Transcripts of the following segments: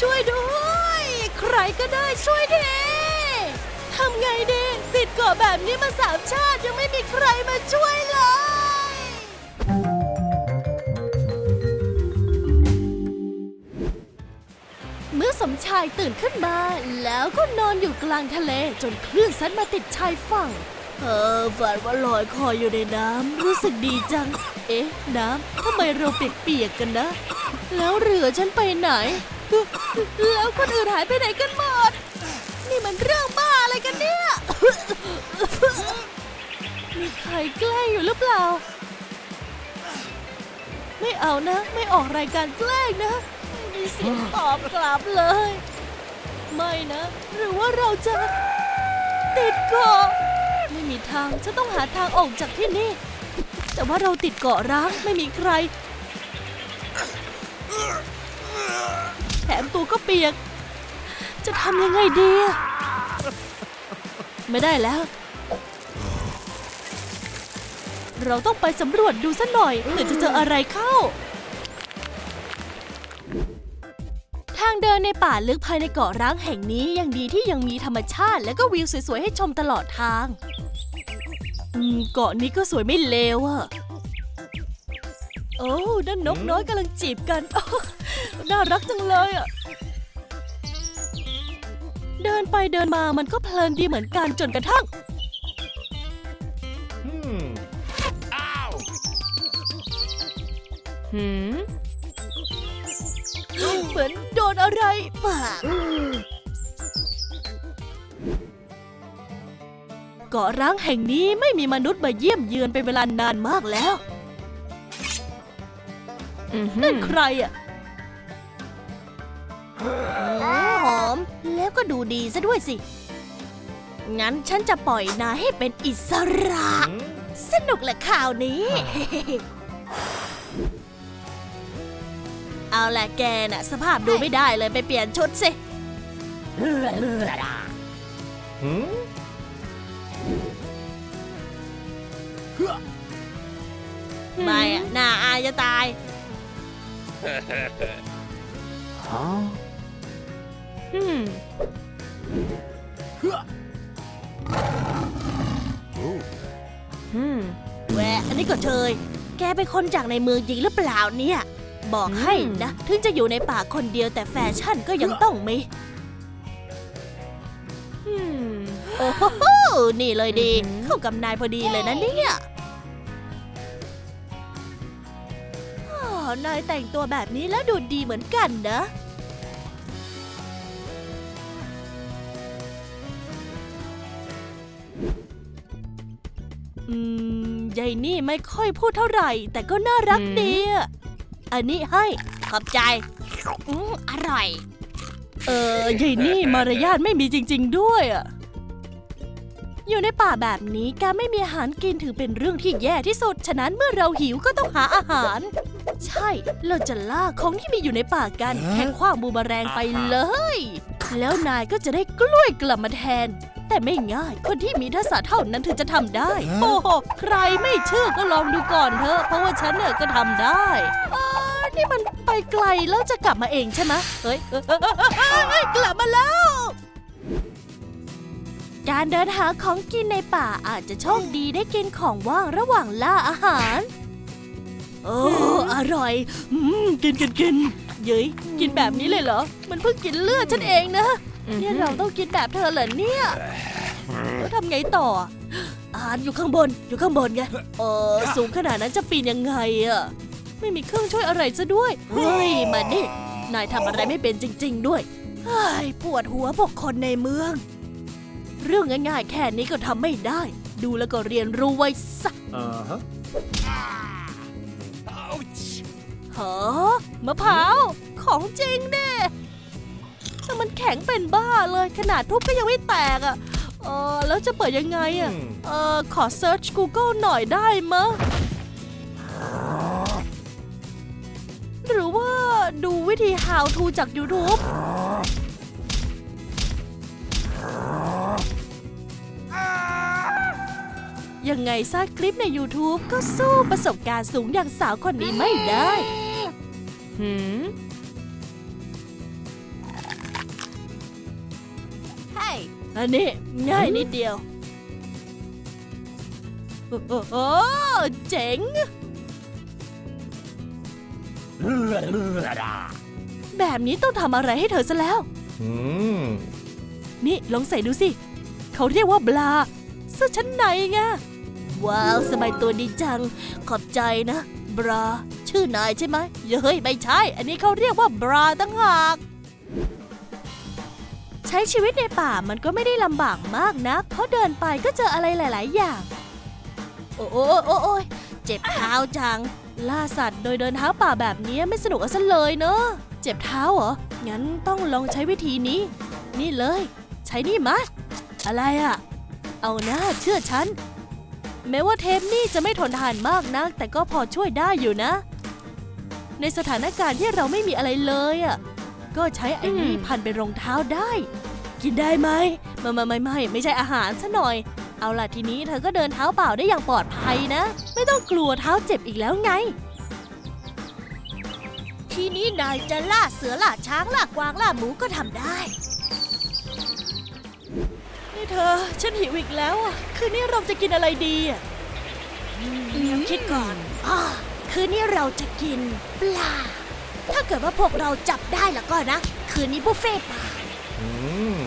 ช่วยด้วย ใครก็ได้ช่วยทีทำไงดี ติดเกาะแบบนี้มาสามชาติยังไม่มีใครมาช่วยเลย เมื่อสมชายตื่นขึ้นมา แล้วก็นอนอยู่กลางทะเลจนคลื่นซัดมาติดชายฝั่ง เออฝันว่าลอยคออยู่ในน้ำรู้สึกดีจัง เอ๊ะ น้ำทำไมเราเปียกๆกันนะ แล้วเรือฉันไปไหน แล้วคนอื่นหายไปไหนกันหมด นี่มันเรื่องบ้าอะไรกันเนี่ย มีใครแกล้งอยู่หรือเปล่า ไม่เอานะ ไม่ออกรายการแกล้งนะ ไม่มีเสียงตอบกลับเลย ไม่นะ หรือว่าเราจะ ติดเกาะ ไม่มีทางฉันต้องหาทางออกจากที่นี่ แต่ว่าเราติดเกาะร้างไม่มีใคร แถมตัวก็เปียก จะทำยังไงดี ไม่ได้แล้ว เราต้องไปสำรวจดูสักหน่อยเผื่อจะเจออะไรเข้า ทางเดินในป่าลึกภายในเกาะร้างแห่งนี้ยังดีที่ยังมีธรรมชาติ และก็วิวสวยๆให้ชมตลอดทางเกาะนี้ก็สวยไม่เลวอะโอ้ด้านนกน้อยกำลังจีบกันอ น่ารักจังเลยอะเดินไปเดินมามันก็เพลินดีเหมือนกันจนกระทั่ง Hmm. Ow! หืม เหมือนโดนอะไรปากเกาะร้างแห่งนี้ไม่มีมนุษย์มาเยี่ยมเยือนเป็นเวลานานมากแล้ว นั่นใครอะ หอม แล้วก็ดูดีซะด้วยสิ งั้นฉันจะปล่อยนายให้เป็นอิสระ สนุกแหละข่าวนี้ เอาละแกน่ะ สภาพดูไม่ได้เลยไปเปลี่ยนชุดสิ ไม่อะหน้าอายจะตาย Huh? อืม Ooh. อืมแหวะอันนี้ก็เชยแกเป็นคนจากในเมืองจริงหรือเปล่าเนี่ย บอกให้นะ ถึงจะอยู่ในป่าคนเดียวแต่แฟชั่นก็ยังต้องมีอืมโอ้โห นี่เลยดี เข้ากับนายพอดีเลยนะเนี่ยอ้อนายแต่งตัวแบบนี้แล้วดูดีเหมือนกันนะ อืมยายนี่ไม่ค่อยพูดเท่าไหร่ แต่ก็น่ารักดีอะอันนี้ให้ขอบใจ อืมอร่อย เออยายนี่มารยาทไม่มีจริง ๆ ด้วยอะอยู่ในป่าแบบนี้การไม่มีอาหารกินถือเป็นเรื่องที่แย่ที่สุด ฉะนั้นเมื่อเราหิวก็ต้องหาอาหาร ใช่ เราจะล่าของที่มีอยู่ในป่ากัน แค่คว้างบูมแมลงไปเลย แล้วนายก็จะได้กล้วยกลับมาแทน แต่ไม่ง่าย คนที่มีทักษะเท่านั้นถึงจะทำได้ ฮะ โอ้โห ใครไม่เชื่อก็ลองดูก่อนเถอะ เพราะว่าฉันเนี่ยก็ทำได้เออนี่มันไปไกลแล้วจะกลับมาเองใช่ไหมเฮ้ยเฮ้ยเฮ้ยเฮ้ยเฮ้ยกลับมาแล้ว การเดินหาของกินในป่าอาจจะโชคดีได้กินของว่างระหว่างล่าอาหาร โอ้อร่อย อืม กินกินกินเย้ยกินแบบนี้เลยเหรอ มันเพิ่งกินเลือดฉันเองนะเนี่ยเราต้องกินแบบเธอเหรอเนี่ยแล้วทำไงต่ออาหารอยู่ข้างบนอยู่ข้างบนไงเออสูงขนาดนั้นจะปีนยังไงอะไม่มีเครื่องช่วยอะไรซะด้วยเฮ้ยมาดินายทำอะไรไม่เป็นจริง ๆ ด้วยเฮ้ยปวดหัวพวกคนในเมือง เรื่องง่ายๆ แค่นี้ก็ทำไม่ได้ ดูแล้วก็เรียนรู้ไว้ซะ Uh huh. Ouch! เหรอมะพร้าวของจริงเด้แต่ มันแข็งเป็นบ้าเลย ขนาดทุบก็ยังไม่แตกอะ่ะเออแล้วจะเปิดยังไงอะ่ะ Hmm. เออขอเซิร์ช Google หน่อยได้มะ หรือว่าดูวิธี how to จาก YouTube ยังไงซะคลิปใน YouTube ก็สู้ประสบการณ์สูงอย่างสาวคนนี้ไม่ได้หืม อันนี้ง่ายนิดเดียว โอ้โหเจ๋ง แบบนี้ต้องทำอะไรให้เธอซะแล้ว อืม นี่ลองใส่ดูสิ เขาเรียกว่าบลาเสื้อชั้นในไง ว้าว สบายตัวดีจัง ขอบใจนะ บรา ชื่อนายใช่ไหมเฮ้ย ไม่ใช่ อันนี้เขาเรียกว่าบราตั้งหากใช้ชีวิตในป่ามันก็ไม่ได้ลำบากมากนะเพราะเดินไปก็เจออะไรหลาย ๆ อย่าง โอ้โอ้โอ้โอ้ยเจ็บเท้าจัง ล่าสัตว์โดยเดินเท้าป่าแบบนี้ไม่สนุกเอาซะเลยเนอะเจ็บเท้าเหรอ งั้นต้องลองใช้วิธีนี้ นี่เลย ใช้นี่มะอะไรอะเอาหน้าเชื่อฉัน แม้ว่าเทปนี่จะไม่ทนทานมากนัก แต่ก็พอช่วยได้อยู่นะ ในสถานการณ์ที่เราไม่มีอะไรเลยอะ ก็ใช้ไอ้นี่พันเป็นรองเท้าได้ กินได้ไหมไม่ไม่ไม่ไม่ไม่ใช่อาหารซะหน่อย เอาล่ะทีนี้เธอก็เดินเท้าเปล่าได้อย่างปลอดภัยนะ ไม่ต้องกลัวเท้าเจ็บอีกแล้วไง ทีนี้นายจะล่าเสือล่าช้างล่ากวางล่าหมูก็ทำได้ นี่เธอ ฉันหิวอีกแล้วอะ คืนนี้เราจะกินอะไรดีอะเดี๋ยวคิดก่อนอ่าคืนนี้เราจะกินปลา ถ้าเกิดว่าพวกเราจับได้แล้วก็นะ คืนนี้บุฟเฟ่ปลาอืม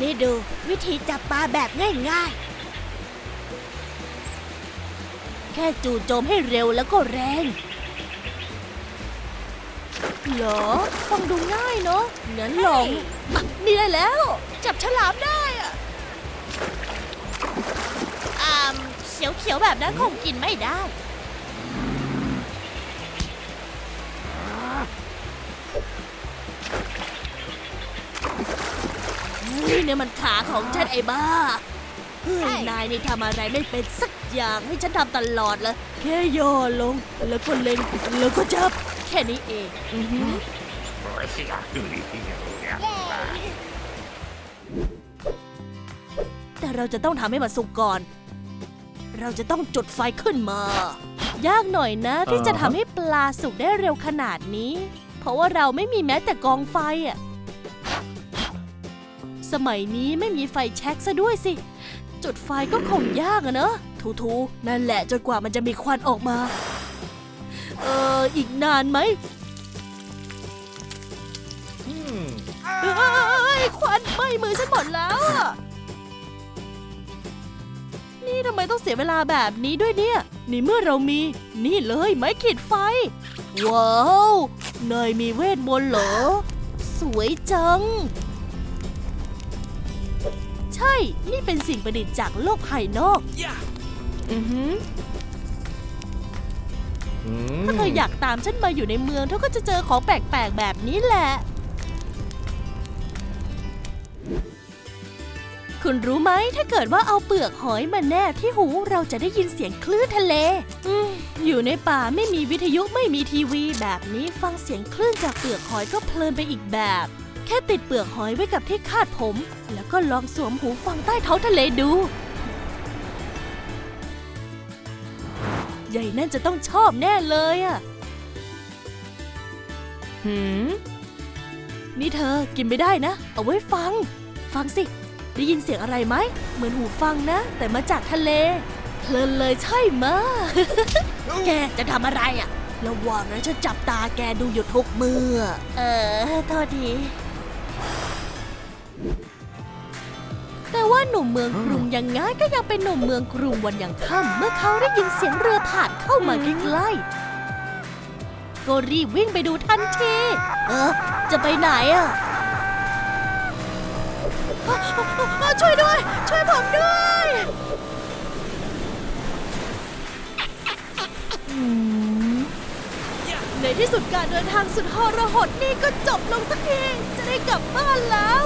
นี่ดูวิธีจับปลาแบบง่ายๆ แค่จู่โจมให้เร็วแล้วก็แรงเหรอฟังดูง่ายเนาะงั้นลองอะนี่ได้แล้ว จับฉลามได้อะอ่าเขียวๆแบบนั้นคงกินไม่ได้ นี่เนี่ยมันขาของฉันไอ้บ้าเฮ้ยนายนี่ทำอะไรไม่เป็นสักอย่างให้ฉันทำตลอดเลยแค่ย่อลงแล้วก็เล็งแล้วก็จับ แค่นี้เองอือหือ แต่เราจะต้องทำให้มันสุกก่อน เราจะต้องจุดไฟขึ้นมา ยากหน่อยนะที่จะทำให้ปลาสุกได้เร็วขนาดนี้ เพราะว่าเราไม่มีแม้แต่กองไฟอะ สมัยนี้ไม่มีไฟแช็กซะด้วยสิ จุดไฟก็คงยากอะเนอะทูๆนั่นแหละจนกว่ามันจะมีควันออกมา เอออีกนานไหมอืมเอ้ยควันไหม้มือฉันหมดแล้วอะนี่ทำไมต้องเสียเวลาแบบนี้ด้วยเนี่ยนี่เมื่อเรามี นี่เลยไม้ขีดไฟ ว้าวนายมีเวทมนต์เหรอ สวยจังใช่ นี่เป็นสิ่งประดิษฐ์จากโลกภายนอก อือหืออืมถ้าเธออยากตามฉันมาอยู่ในเมืองเธอก็จะเจอของแปลกๆแบบนี้แหละ คุณรู้ไหมถ้าเกิดว่าเอาเปลือกหอยมาแนบที่หูเราจะได้ยินเสียงคลื่นทะเล อืมอยู่ในป่าไม่มีวิทยุไม่มีทีวีแบบนี้ฟังเสียงคลื่นจากเปลือกหอยก็เพลินไปอีกแบบแค่ติดเปลือกหอยไว้กับที่คาดผม แล้วก็ลองสวมหูฟังใต้ท้องทะเลดู ใหญ่นั่นจะต้องชอบแน่เลยอะหืม นี่เธอกินไม่ได้นะ เอาไว้ฟัง ฟังสิ ได้ยินเสียงอะไรไหม เหมือนหูฟังนะ แต่มาจากทะเล เพลินเลยใช่ไหมะ แกจะทำอะไรอะระวังนะฉันจับตาแกดูอยู่ทุกมือ เออ โทษที แต่ว่าหนุ่มเมืองกรุงยังไงก็ยังเป็นหนุ่มเมืองกรุงวันยังค่ำเมื่อเขาได้ยินเสียงเรือผ่านเข้ามาใกล้ๆก็รีบวิ่งไปดูทันทีเออจะไปไหนอะช่วยด้วย ช่วยผมด้วยในที่สุดการเดินทางสุดทรหดนี่ก็จบลงสักทีจะได้กลับบ้านแล้ว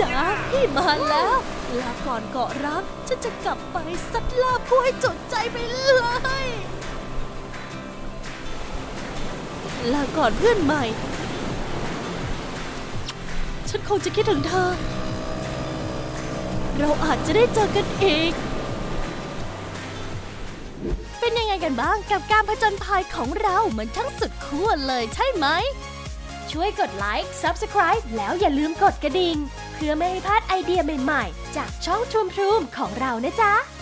จ๋าพี่มาแล้วลาก่อนเกาะรักฉันจะกลับไปซัดลาบผู้ให้จดใจไปเลยลาก่อนเพื่อนใหม่ ฉันคงจะคิดถึงเธอ เราอาจจะได้เจอกันอีก เป็นยังไงกันบ้างกับการผจญภัยของเรามันช่างสุดขั้วเลยใช่ไหม ช่วยกดไลค์ Subscribe แล้วอย่าลืมกดกระดิ่ง พื่อไม่ให้พลาดไอเดียใหม่ ๆ จากช่องทรูมทรูมของเรานะจ๊ะ